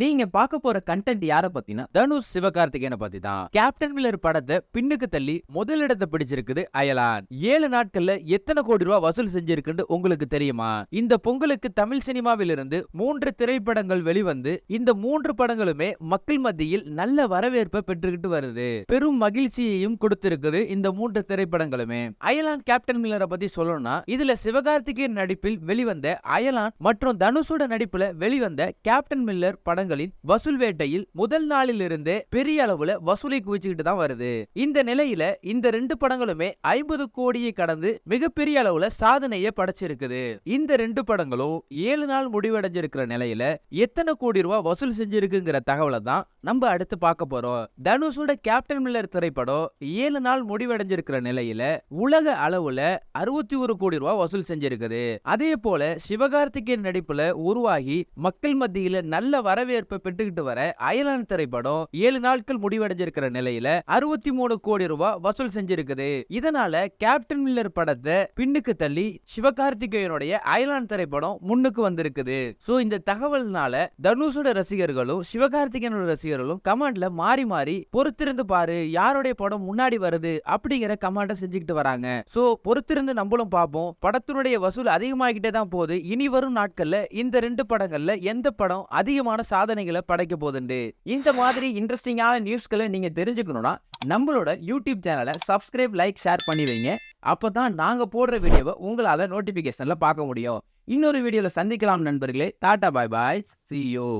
நீங்க பார்க்க போற கண்டென்ட் யார பத்தினா தனுஷ் சிவகார்த்திகேயனை பத்தி தான் கேப்டன் மில்லர் படத்தை பின்னுக்கு தள்ளி முதலிடத்தை பிடிச்சிருக்குது அயலான். ஏழு நாட்கள்ல எத்தனை கோடி ரூபாய் வசூல் செஞ்சிருக்குன்னு உங்களுக்கு தெரியுமா? இந்த பொங்கலுக்கு தமிழ் சினிமாவிலிருந்து மூன்று திரைப்படங்கள் வெளிவந்து இந்த மூன்று படங்களுமே மக்கள் மத்தியில் நல்ல வரவேற்பை பெற்றுக்கிட்டு வருது. பெரும் மகிழ்ச்சியையும் கொடுத்திருக்குது இந்த மூன்று திரைப்படங்களுமே. அயலான் கேப்டன் மில்லரை பத்தி சொல்லணும்னா இதுல சிவகார்த்திகேயன் நடிப்பில் வெளிவந்த அயலான் மற்றும் தனுஷோட நடிப்புல வெளிவந்த கேப்டன் மில்லர் படங்களின் வசூல் வேட்டையில் முதல் நாளில் இருந்தே பெரிய அளவுல வசூலை குவிச்சுக்கிட்டு தான் வருது. இந்த நிலையில இந்த ரெண்டு படங்களுமே ஐம்பது கோடியை கடந்து மிகப்பெரிய அளவுல சாதனையை படைச்சிருக்குது. இந்த ரெண்டு படங்களும் ஏழு நாள் முடிவடைஞ்சிருக்கிற நிலையில எத்தனை கோடி ரூபாய் வசூல் செஞ்சிருக்குங்கிற தகவலை தான் நம்ம அடுத்து பார்க்க போறோம். தனுஷோட கேப்டன் மில்லர் திரைப்படம் ஏழு நாள் முடிவடைஞ்சிருக்கிற நிலையில உலக அளவுல அறுபத்தி ஒரு கோடி ரூபாய் வசூல் செஞ்சிருக்குது. அதே போல சிவகார்த்திகேயன் நடிப்புல உருவாகி மக்கள் மத்தியில நல்ல வரவேற்பு பெற்றுக்கிட்டு வர அயலான் திரைப்படம் ஏழு நாட்கள் முடிவடைஞ்சிருக்கிற நிலையில அறுபத்தி மூணு கோடி ரூபாய் வசூல் செஞ்சிருக்குது. இதனால கேப்டன் மில்லர் படத்தை பின்னுக்கு தள்ளி சிவகார்த்திகேயனுடைய அயலான் திரைப்படம் முன்னுக்கு வந்திருக்குது. சோ இந்த தகவல்னால தனுஷோட ரசிகர்களும் சிவகார்த்திகேயனோட ரசிகர்களும் கமெண்ட்ல மாறி மாறி பொறுத்திருந்து பாரு யாருடைய படம் முன்னாடி வருது அப்படிங்கிற கமாண்ட செஞ்சுக்கிட்டு வராங்க. சோ பொறுத்திருந்து நம்மளும் பார்ப்போம் படத்தினுடைய வசூல் அதிகமாகிட்டே தான் போகுது. இனி வரும் நாட்கள்ல இந்த ரெண்டு படங்கள்ல எந்த படம் அதிகமான சாதனைகளை படைக்க போகுதுண்டு. இந்த மாதிரி இன்ட்ரெஸ்டிங்கான நியூஸ்களை நீங்க தெரிஞ்சுக்கணும்னா நம்மளோட யூடியூப் சேனலை சப்ஸ்கிரைப் லைக் ஷேர் பண்ணி வைங்க. அப்பதான் நாங்க போடுற வீடியோவை உங்களால நோட்டிபிகேஷன்ல பார்க்க முடியும். இன்னொரு வீடியோவில் சந்திக்கலாம் நண்பர்களே. Tata bye bye see you.